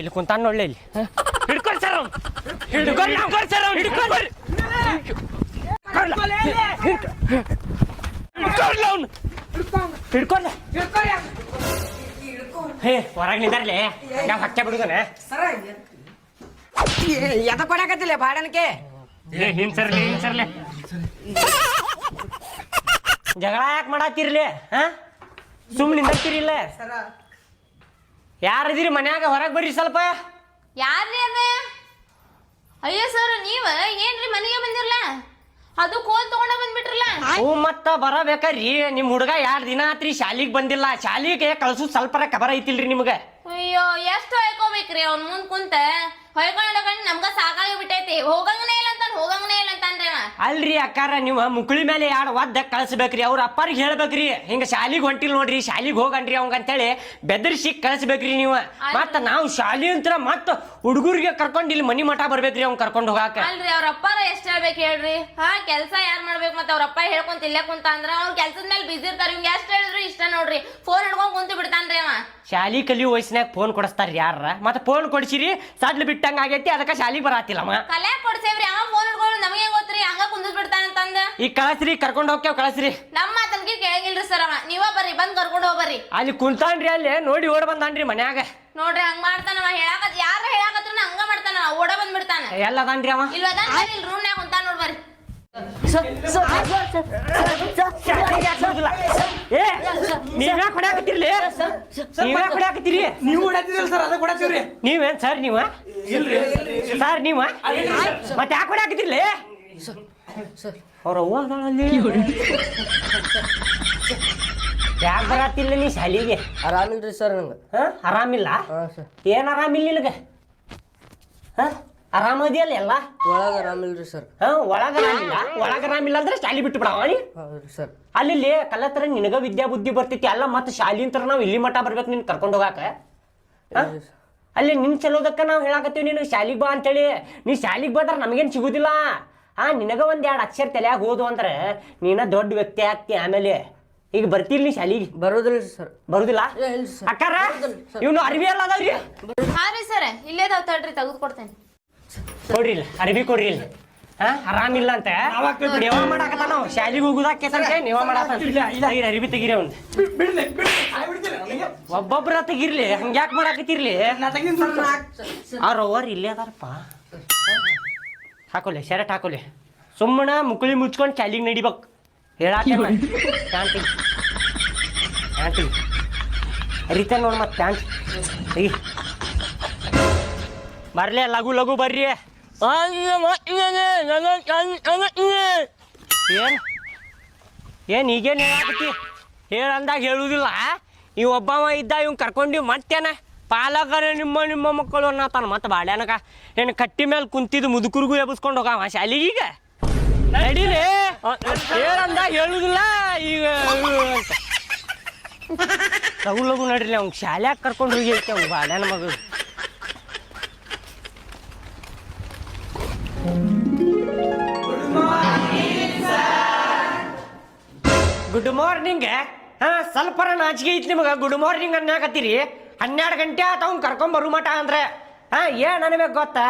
ಇಲ್ಲಿ ಕುಂತಾನ ನೋಡ್ಲಿ ಇಲ್ಲಿ. ಹಿಡ್ಕೊಳ್ ಸರ್ ಅವ್ನು. ಹಿಡ್ಕೊಳ್ ಹಿಡ್ಕೊಳ್ ಸರ್ ಅವ್ನು. ಹಿಡ್ಕೊಳ್. ಹಿಡ್ಕೊಳ್. ಅವ್ನು. ಹಿಡ್ಕೊಳ್. ಹೇ ಹೊರಗೆ ನಿಂದಾರ್ಲೆ. ನಾವು ಹಚ್ಚ ಬಿಡುದನೆ? ಎದ ಕೊಡಕತ್ತಿಲ್ಲ ಬಾಡನ್ಕೆ? ಏ ಸರ್ಲಿ ಸರ್ಲೆ ಜಗಳ ಯಾಕೆ ಮಾಡಾತಿರ್ಲಿ ಹಾ? ಸುಮ್ಮನೆ ನಿಂದಿರ್ತೀರಿಲ್ಲ ಯಾರದಿರಿ ಮನ್ಯಾಗ? ಹೊರಗೆ ಬರ್ರಿ ಸ್ವಲ್ಪ. ಯಾರ್ರಿ ಅದ? ಅಯ್ಯೋ ಸರ್ ನೀವ? ಏನ್ರಿ ಮನೆಗೆ ಬಂದಿರಲ್ಲ ಅದು ಕೋಲ್ ತಗೊಂಡ ಬಂದ್ಬಿಟ್ರಲ್ಲ? ಹ್ಞೂ ಮತ್ತ ಬರಬೇಕ್ರಿ. ನಿಮ್ ಹುಡುಗ ಎರಡ್ ದಿನ ಆತ್ರಿ? ಶಾಲಿಗೆ ಬಂದಿಲ್ಲ. ಶಾಲಿಗೆ ಕಳ್ಸು ಸ್ವಲ್ಪರ ಖಬರ ಐತಿಲ್ರಿ ನಿಮ್ಗೆ. ಅಯ್ಯೋ ಎಷ್ಟು ಹೊಯ್ಕೋಬೇಕ್ರಿ? ಅವ್ನ ಮುಂದ್ ಕುಂತ ಹೊಯ್ಕೊಂಡ್ ನಮ್ಗ ಸಾಕಾಗಿ ಬಿಟ್ಟೈತಿ ಹೋಗಂಗನೇ ಇಲ್ಲ ಅಂತಾನ ಹೋಗಂಗನೇ ಇಲ್ಲ ಅಂತಾನ್ರಿ ಅವ ಅಲ್ರಿ ಅಕ್ಕಾರ ನೀವು ಮುಕುಳಿ ಮೇಲೆ ಯಾರು ಒದ್ದ ಕಳಿಸ್ಬೇಕ್ರಿ ಅವ್ರ ಅಪ್ಪರಿಗೆ ಹೇಳ್ಬೇಕ್ರಿ. ಹಿಂಗ ಶಾಲಿಗೆ ಹೊಂಟಿಲ್ ನೋಡ್ರಿ ಶಾಲಿಗೆ ಹೋಗನ್ರಿ ಅವಂಗ ಅಂತೇಳಿ ಬೆದರ್ಸಿ ಕಳಿಸ್ಬೇಕ್ರಿ ನೀವು. ಮತ್ತ ನಾವು ಶಾಲಿ ಅಂತರ ಮತ್ತ ಹುಡುಗರಿಗೆ ಕರ್ಕೊಂಡ್ ಇಲ್ಲಿ ಮನಿ ಮಠ ಬರ್ಬೇಕ್ರಿ ಅವ್ನ್ ಕರ್ಕೊಂಡ್ ಹೋಗಾಕ. ಅಲ್ರಿ ಅವ್ರ ಅಪ್ಪಾರ ಎಷ್ಟ್ ಹೇಳ್ಬೇಕು ಹೇಳ್ರಿ? ಹಾ ಕೆಲ್ಸ ಯಾರ್ ಮಾಡ್ಬೇಕು ಮತ್ತೆ ಅವ್ರ ಅಪ್ಪ ಹೇಳ್ಕೊಂತ ಇಲ್ಲೇ ಕುಂತ ಅಂದ್ರ ಅವ್ರ ಕೆಲ್ಸದ ಮೇಲೆ ಬಿಸಿ ಇರ್ತಾರ. ಹಿಂಗ ಎಷ್ಟ್ ಹೇಳಿದ್ರು ಇಷ್ಟ ನೋಡ್ರಿ. ಫೋನ್ ಹಿಡ್ಕೊಂಡ್ ಕುಂತು ಬಿಡ್ತಾನ್ರಿ ಅವ. ಶಾಲಿ ಕಲಿ ವಯಸ್ಸಿನಾಗ ಫೋನ್ ಕೊಡಿಸ್ತಾರ ಯಾರ ಮತ್ತೆ ಫೋನ್ ಕೊಡ್ಸಿರಿ ಸಡ್ಲ್ ಬಿಟ್ಟಂಗ ಆಗೈತಿ ಅದಕ್ಕ ಶಾಲಿಗೆ ಬರಾತಿಲ್ಲಮ್ಮ ಕಲೆ ಕೊಡ್ಸೇವ್ರಿ ಅವ ಫೋನ್ ಹಿಡ್ಕೊಂಡು ಹಂಗ ಕುಂದಿಸ್ ಬಿಡ್ತಾನಂತಂದ ಈಗ ಕಳಸ್ರಿ ಕರ್ಕೊಂಡ್ ಹೋಗ್ತೇವ್ ಕಳಸ್ರಿ ನಮ್ಮ ಮಾತನ್ಗೆ ಕೇಳಂಗಿಲ್ರಿ ಸರ್ ಅವ ನೀವ ಬರ್ರಿ ಬಂದ್ ಕರ್ಕೊಂಡು ಹೋಗ್ರಿ ಅಲ್ಲಿ ಕುಂತಾನ್ರಿ ಅಲ್ಲಿ ನೋಡಿ ಓಡ್ ಬಂದಾನ್ರಿ ಮನ್ಯಾಗ ನೋಡ್ರಿ ಹಂಗ ಮಾಡ್ತಾನವ ಹೇಳಾಕತ್ ಯಾರ ಹೇಳಾಕತ್ರ ಹಂಗ ಮಾಡ್ತಾನ ಓಡ ಬಂದ್ಬಿಡ್ತಾನ ಎಲ್ಲ ಅದಾನ್ರಿ ಅವ ಇಲ್ವ ರೂಮ್ ಇಲ್ಲಿ ರೂಮ್ನ್ಯಾಗ ಕುಂತ ನೋಡ್ಬರ್ರಿ ಏ ನೀವ್ಯಾ ಕೊಡಾಕತ್ತಿರ್ಲಿ ನೀವ್ಯಾ ಕೊಡಾಕತ್ತೀರಿ ನೀವು ಸರ್ ಅದ ಕೊಡತ್ತೀವ್ರಿ ನೀವೇನ್ ಸರ್ ನೀವ ಸರ್ ನೀವ ಮತ್ತೆ ಯಾಕೆ ಕೊಡಾಕತ್ತಿರ್ಲಿ ಅವ್ರ ಅವ್ವ ಅದಾಳಲ್ಲಿ? ಯಾಕೆ ಬರತ್ತಿಲ್ಲ ನೀ ಶಾಲಿಗೆ? ಆರಾಮಿಲ್ರಿ ಸರ್ ನಂಗೆ. ಹಾಂ? ಆರಾಮಿಲ್ಲ? ಏನು ಸರ್. ಏನ್ ಆರಾಮಿಲ್ಲ ನಿನಗೆ? ಹ? ಆರಾಮದಿಯಲ್ಲ ಎಲ್ಲ? ಒಳಗೆ ಆರಾಮಿಲ್ರಿ ಸರ್. ಹಾಂ ಒಳಗ ಆರಾಮಿಲ್ಲ? ಒಳಗ ಆರಾಮಿಲ್ಲ ಅಂದ್ರೆ ಶಾಲಿ ಬಿಟ್ಟು ಬಿಡವ ನೀ? ಹೌದ್ರಿ ಸರ್. ಅಲ್ಲಿ ಕಲ್ಲತ್ರ ನಿನಗ ವಿದ್ಯಾ ಬುದ್ಧಿ ಬರ್ತೈತಿ ಅಲ್ಲ ಮತ್ತೆ ಶಾಲಿಂತರ ನಾವು ಇಲ್ಲಿ ಮಠ ಬರ್ಬೇಕು ನಿನ್ ಕರ್ಕೊಂಡು ಹೋಗಾಕ? ಹ? ಅಲ್ಲಿ ನಿನ್ ಚಲೋದಕ್ಕ ನಾವು ಹೇಳಾಕತ್ತೀವಿ ನೀನು ಶಾಲಿಗೆ ಬಾ ಅಂತೇಳಿ. ನೀ ಶಾಲಿಗೆ ಬಂದ್ರೆ ನಮಗೇನ್ ಸಿಗುದಿಲ್ಲ? ಆ ನಿನಗ ಒಂದೆರಡು ಎರಡು ಅಕ್ಷರ ತಲೆಯಾಗ ಹೋದು ಅಂದ್ರೆ ನೀನ ದೊಡ್ಡ ವ್ಯಕ್ತಿ ಆಗ್ತಿ ಆಮೇಲೆ. ಈಗ ಬರ್ತಿರ್ಲಿ ನೀ ಶಾಲಿಗೆ? ಬರೋದಿಲ್ಲ? ಸರ್ ಬರುದಿಲ್ಲ. ಅಕ್ಕಾರ ಇವನು ಅರ್ವಿ ಎಲ್ಲ ಅದಾವ್ರಿ ಹಾ ರೀ ಸರ್ ಇಲ್ಲೇ ಅದಾವ್ ತಡ್ರಿ ತೆಗೆದು ಕೊಡ್ತೇನೆ. ಕೊಡ್ರಿ ಇಲ್ಲ ಅರ್ವಿ ಕೊಡ್ರಿ ಇಲ್ಲ. ಹಾ ಆರಾಮಿಲ್ಲ ಅಂತ. ನೀವ ಮಾಡಾಕತ್ತ ನಾವು ಶಾಲಿಗೆ ಹೋಗುದಾಕೇತಂತೆ ನೀವ ಮಾಡಾಕ ಇಲ್ಲ ಅರ್ವಿ ತೆಗೀರಿ ಅವ್ನು. ಒಬ್ಬೊಬ್ರ ತೆಗಿರ್ಲಿ ಹಂಗ್ಯಾಕ್ ಮಾಡಾಕತ್ತಿರ್ಲಿ? ನಾ ತೆಗಿತೀನಿ ಸರ್. ಅವ್ರ ಅವ್ರು ಇಲ್ಲೇ ಅದಾರಪ್ಪ. ಹಾಕೋಲೆ ಶರ್ಟ್ ಹಾಕೋಲೆ ಸುಮ್ಮನ ಮುಕುಳಿ ಮುಚ್ಕೊಂಡು ಚಾಲಿಗೆ ನಡಿಬೇಕು. ಹೇಳಾಕ ಪ್ಯಾಂಟಿ ಪ್ಯಾಂಟಿ ಅರಿತ ನೋಡ್ ಮತ್ತೆ ಪ್ಯಾಂಟ್ ತೆಗಿ. ಬರ್ಲಿ ಲಘು ಲಘು ಬರ್ರಿ. ಏನ್? ಏನ್ ಈಗೇನ್ ಹೇಳಾಕತಿ ಹೇಳಂದಾಗ ಹೇಳುವುದಿಲ್ಲ ಇವ್ ಒಬ್ಬವ ಇದ್ದ ಇವ್ ಕರ್ಕೊಂಡು ಮತ್ತೇನ? ಪಾಲಕರ, ನಿಮ್ಮ ನಿಮ್ಮ ಮಕ್ಕಳು ಅನ್ನತಾನ ಮತ್ತೆ ಬಾಡ್ಯಾನಕ ಏನು ಕಟ್ಟಿ ಮೇಲೆ ಕುಂತಿದ್ದು ಮುದುಕರಿಗೂ ಎಬ್ಸ್ಕೊಂಡು ಹೋಗ ಶಾಲಿಗೀಗ ನಡೀಲಿ? ಹೇಳಂದಾಗ ಹೇಳುದಿಲ್ಲ ಈಗ. ಲಗು ಲಗು ನಡ್ರಿ ಅವ್ನ ಶಾಲ್ಯಾಗ ಕರ್ಕೊಂಡು ಹೋಗಿ ಐತೆ ಅವ್ನು ಮಗಳು. ಗುಡ್ ಮಾರ್ನಿಂಗ್ ಹಾ, ಸ್ವಲ್ಪ ನಾಚಿಕೆ ಐತಿ ನಿಮಗೆ. ಗುಡ್ ಮಾರ್ನಿಂಗ್ ಅನ್ನಕತ್ತೀರಿ. ಹನ್ನೆರಡು ಗಂಟೆ ಆತ ಅವ್ನು ಕರ್ಕೊಂಬರು ಮಠ ಮಟ ಅಂದ್ರೆ. ಹಾ ಏನ್ ಅನ್ಬೇಕು ಗೊತ್ತಾ?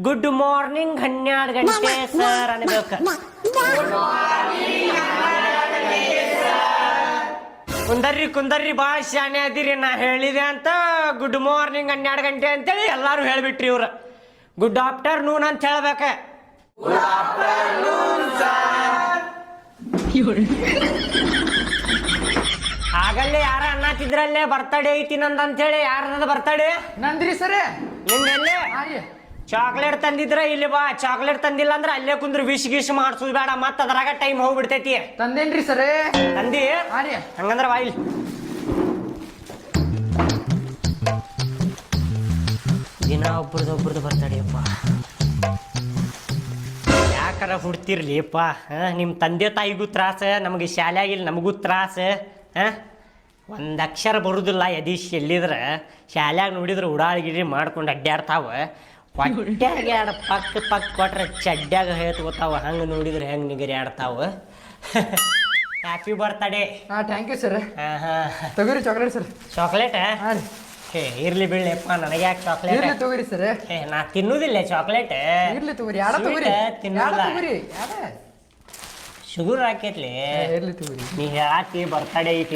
ಗುಡ್ ಮಾರ್ನಿಂಗ್ ಹನ್ನೆರಡು ಗಂಟೆ ಸರ್ ಅನ್ಬೇಕು. ಕುಂದರ್ರಿ ಕುಂದರ್ರಿ ಭಾಳ ಶಾಣೆ ಅದಿರಿ ನಾ ಹೇಳಿದೆ ಅಂತ. ಗುಡ್ ಮಾರ್ನಿಂಗ್ ಹನ್ನೆರಡು ಗಂಟೆ ಅಂತೇಳಿ ಎಲ್ಲಾರು ಹೇಳ್ಬಿಟ್ರಿ ಇವ್ರು. ಗುಡ್ ಆಫ್ಟರ್ನೂನ್ ಅಂತ ಹೇಳ್ಬೇಕ. ಆಗಲ್ಲೇ ಯಾರ ಅನ್ನತ್ತಿದ್ರಲ್ಲೇ ಬರ್ತಡೇ ಐತಿ ನಂದ್ ಅಂತೇಳಿ ಯಾರದ ಬರ್ತಡೇ ನಂದ್ರಿ ಸರ್. ನಿಂದೆಲ್ಲೇ? ಚಾಕ್ಲೇಟ್ ತಂದಿದ್ರ ಇಲ್ಲಿ ಬಾ ಚಾಕ್ಲೇಟ್ ತಂದಿಲ್ಲ ಅಂದ್ರೆ ಅಲ್ಲೇ ಕುಂದ್ರ ವಿಶ್ ಗಿಶ್ ಮಾಡ್ಸೋದು ಬೇಡ ಮತ್ತ ಅದ್ರಾಗ ಟೈಮ್ ಹೋಗ್ಬಿಡ್ತೈತಿ. ತಂದೇನ್ರಿ ಸರ್. ತಂದಿ? ಹಾ ರೀ ಹಂಗಂದ್ರ ವಾಯಿಲ್ ದಿನ ಒಬ್ರದ್ದು ಒಬ್ರದ್ದು ಬರ್ತಡೆಯಪ್ಪ ಯಾಕಾರ ಹುಡ್ತಿರ್ಲಿಪ್ಪ ನಿಮ್ಮ ತಂದೆ ತಾಯಿಗೂ ತ್ರಾಸ ನಮಗೆ ಆಗಿಲ್ಲ ನಮಗೂ ತ್ರಾಸ ಒಂದು ಅಕ್ಷರ ಬರುದಿಲ್ಲ ಯದೀಶ್ ಎಲ್ಲಿದ್ರೆ? ಶಾಲ್ಯಾಗ ನೋಡಿದ್ರೆ ಉಡಾಳ್ಗಿರಿ ಮಾಡ್ಕೊಂಡು ಅಡ್ಡಾಡ್ತಾವ ಹೊಟ್ಯಾಗ ಎರಡು ಪಕ್ಕ ಪಕ್ಕ ಕೊಟ್ರೆ ಚಡ್ಡ್ಯಾಗ ಹೇಳ್ತಗೋತಾವ ಹಂಗೆ ನೋಡಿದ್ರೆ ಹೆಂಗೆ ನಿಗರಿ ಆಡ್ತಾವ ಹ್ಯಾಪಿ ಬರ್ತಡೇ ಹಾಂ ಥ್ಯಾಂಕ್ ಯು ಸರ್ ಹಾಂ ಹಾಂ. ತಗೋರಿ ಚಾಕ್ಲೇಟ್ ಸರ್ ಚಾಕ್ಲೇಟ್ ಹಾಂ ಇರ್ಲಿ ಬೀಳ್ಲಿಪ್ಪ ನನಗೆ ಯಾಕೆ ಚಾಕ್ಲೇಟ್ ಇರ್ಲಿ ತಗೋರಿ ಸರ್ ಹೇ ನಾ ತಿನ್ನುದಿಲ್ಲ ಚಾಕ್ಲೇಟ್ ಇರ್ಲಿ ತಗೋರಿ ಯಾಡ ತಗೋರಿ? ತಿನ್ನಲ್ಲ ತಗೋರಿ? ಯಾಡ ಶುಗರ್ ಹಾಕೈತ್ಲಿ? ಇರ್ಲಿ ತಗೋರಿ. ನೀ ಹಾಕಿ ಬರ್ತಡೇ ಐತಿ.